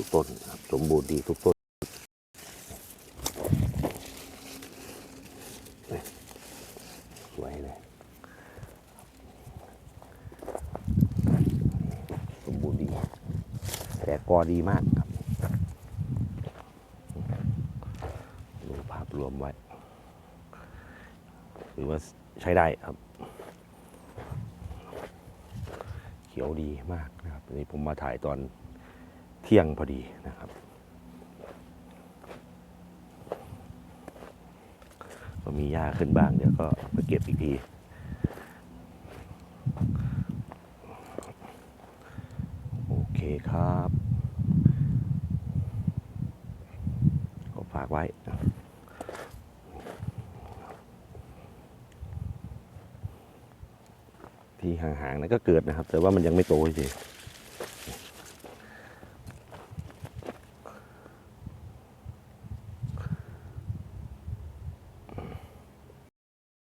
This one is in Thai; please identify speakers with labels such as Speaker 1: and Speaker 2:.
Speaker 1: ทุกต้นสมบูรณ์ดีทุกต้นสวยเลยสมบูรณ์ดี แต่กอดีมากครับดูภาพรวมไว้ถือว่าใช้ได้ครับ เขียวดีมากนะครับนนี้ผมมาถ่ายตอน ที่ยงพอดีนะครับ ก็มีหญ้าขึ้นบ้างเดี๋ยวก็ไปเก็บอีกทีโอเคครับก็ฝากไว้ที่ห่างๆนั้นก็เกิดนะครับ แต่ว่ามันยังไม่โตเฉยๆ